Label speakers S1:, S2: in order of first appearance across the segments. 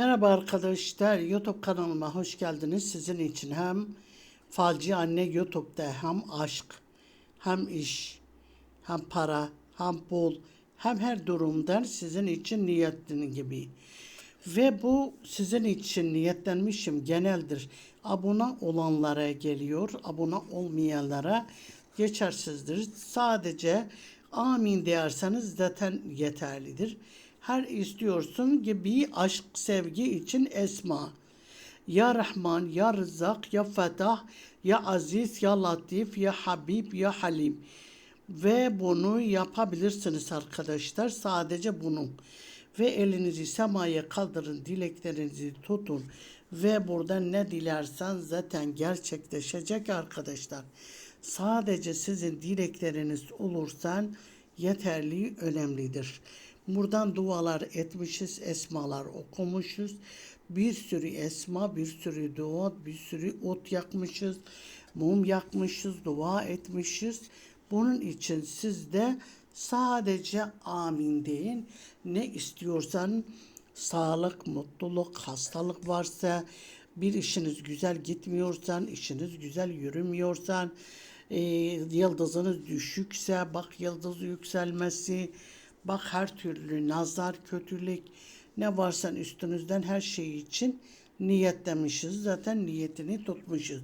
S1: Merhaba arkadaşlar, YouTube kanalıma hoş geldiniz. Sizin için hem Falcı Anne YouTube'da hem aşk, hem iş, hem para, hem bol, hem her durumdan sizin için niyetli gibi. Ve bu sizin için niyetlenmişim geneldir. Abone olanlara geliyor, abone olmayanlara geçersizdir. Sadece amin derseniz zaten yeterlidir. Her istiyorsun gibi aşk sevgi için esma. Ya Rahman, Ya Rızak, Ya Fetah, Ya Aziz, Ya Latif, Ya Habib, Ya Halim. Ve bunu yapabilirsiniz arkadaşlar. Sadece bunu. Ve elinizi semaya kaldırın, dileklerinizi tutun. Ve buradan ne dilersen zaten gerçekleşecek arkadaşlar. Sadece sizin dilekleriniz olursan yeterli, önemlidir. Buradan dualar etmişiz, esmalar okumuşuz. Bir sürü esma, bir sürü dua, bir sürü ot yakmışız, mum yakmışız, dua etmişiz. Bunun için siz de sadece amin deyin. Ne istiyorsan sağlık, mutluluk, hastalık varsa, bir işiniz güzel gitmiyorsan, işiniz güzel yürümüyorsan, e, yıldızınız düşükse, bak yıldız yükselmesi, bak her türlü nazar, kötülük, ne varsa üstünüzden her şey için niyetlemişiz. Zaten niyetini tutmuşuz.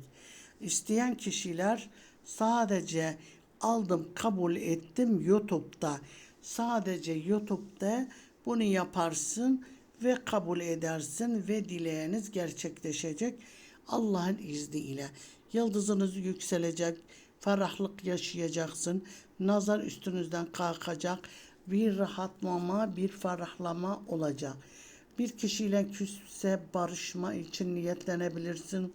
S1: İsteyen kişiler sadece aldım, kabul ettim YouTube'da. Sadece YouTube'da bunu yaparsın ve kabul edersin ve dileğiniz gerçekleşecek Allah'ın izniyle. Yıldızınız yükselecek, ferahlık yaşayacaksın, nazar üstünüzden kalkacak, bir rahatlama, bir ferahlama olacak. Bir kişiyle küsse barışma için niyetlenebilirsin.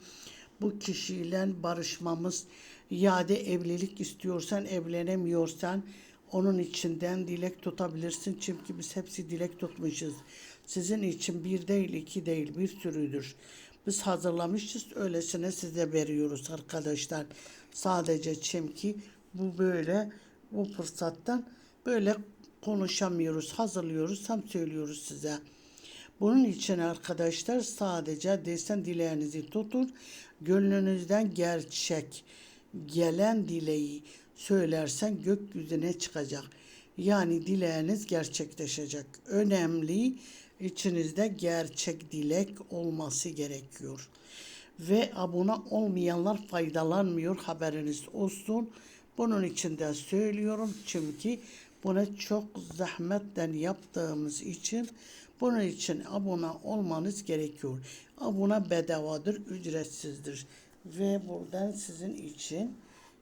S1: Bu kişiyle barışmamız, iade evlilik istiyorsan, evlenemiyorsan onun içinden dilek tutabilirsin. Çünkü biz hepsi dilek tutmuşuz. Sizin için bir değil, iki değil, bir sürüdür. Biz hazırlamışız, öylesine size veriyoruz arkadaşlar. Sadece çünkü bu böyle, bu fırsattan böyle konuşamıyoruz, hazırlıyoruz, hem söylüyoruz size. Bunun için arkadaşlar sadece desen dileğinizi tutun. Gönlünüzden gerçek gelen dileği söylersen gökyüzüne çıkacak. Yani dileğiniz gerçekleşecek. Önemli içinizde gerçek dilek olması gerekiyor. Ve abone olmayanlar faydalanmıyor haberiniz olsun. Bunun için de söylüyorum çünkü bunu çok zahmetten yaptığımız için bunun için abone olmanız gerekiyor. Abone bedavadır, ücretsizdir. Ve buradan sizin için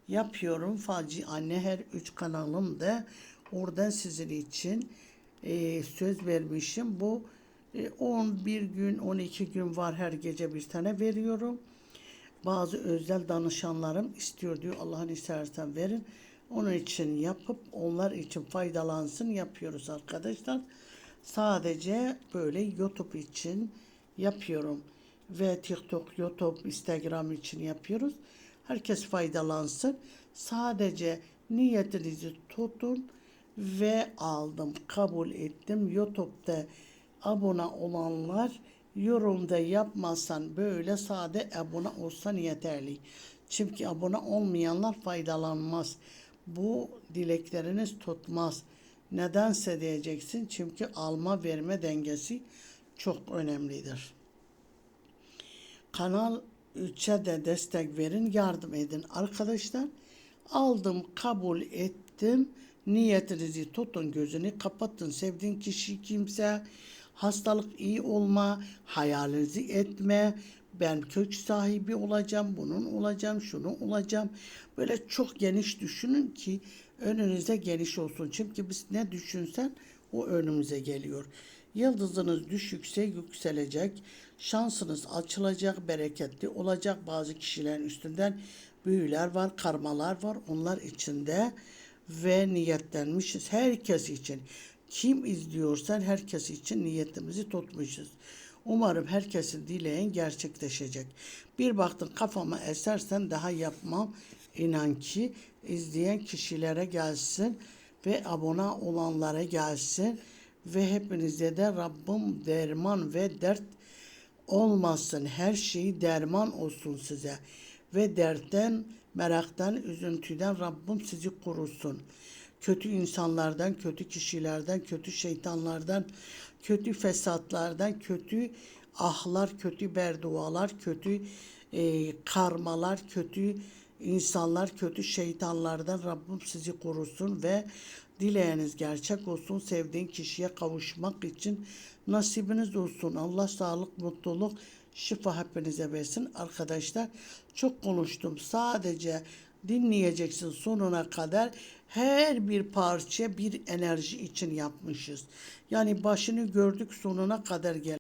S1: yapıyorum. Falcı Anne her üç kanalımda oradan sizin için e, söz vermişim. Bu e, 11 gün, 12 gün var her gece bir tane veriyorum. Bazı özel danışanlarım istiyor diyor Allah'ın istersen verin. Onun için yapıp onlar için faydalansın yapıyoruz arkadaşlar. Sadece böyle YouTube için yapıyorum. Ve TikTok, YouTube, Instagram için yapıyoruz. Herkes faydalansın. Sadece niyetinizi tutun ve aldım, kabul ettim. YouTube'da abone olanlar yorumda yapmazsan böyle sade abone olsan yeterli. Çünkü abone olmayanlar faydalanmaz. Bu dilekleriniz tutmaz. Nedense diyeceksin çünkü alma verme dengesi çok önemlidir. Kanal 3'e de destek verin, yardım edin. Arkadaşlar aldım, kabul ettim. Niyetinizi tutun, gözünü kapatın. Sevdiğin kişi kimse, hastalık iyi olma, hayalinizi etme. Ben kök sahibi olacağım, bunun olacağım, şunu olacağım. Böyle çok geniş düşünün ki önünüze geniş olsun. Çünkü biz ne düşünsen o önümüze geliyor. Yıldızınız düşükse yükselecek. Şansınız açılacak, bereketli olacak. Bazı kişilerin üstünden büyüler var, karmalar var. Onlar içinde ve niyetlenmişiz. Herkes için. Kim izliyorsan herkes için niyetimizi tutmuşuz. Umarım herkesin dileğin gerçekleşecek. Bir baktın kafama esersen daha yapmam. İnan ki izleyen kişilere gelsin ve abone olanlara gelsin ve hepinize de Rabbim derman ve dert olmasın. Her şeyi derman olsun size. Ve dertten, meraktan, üzüntüden Rabbim sizi korusun. Kötü insanlardan, kötü kişilerden, kötü şeytanlardan, kötü fesatlardan, kötü ahlar, kötü berdualar, kötü e, karmalar, kötü insanlar, kötü şeytanlardan Rabbim sizi korusun ve dileğiniz gerçek olsun. Sevdiğin kişiye kavuşmak için nasibiniz olsun. Allah sağlık, mutluluk, şifa hepinize versin. Arkadaşlar çok konuştum. Sadece dinleyeceksin sonuna kadar. Her bir parça bir enerji için yapmışız. Yani başını gördük sonuna kadar gel.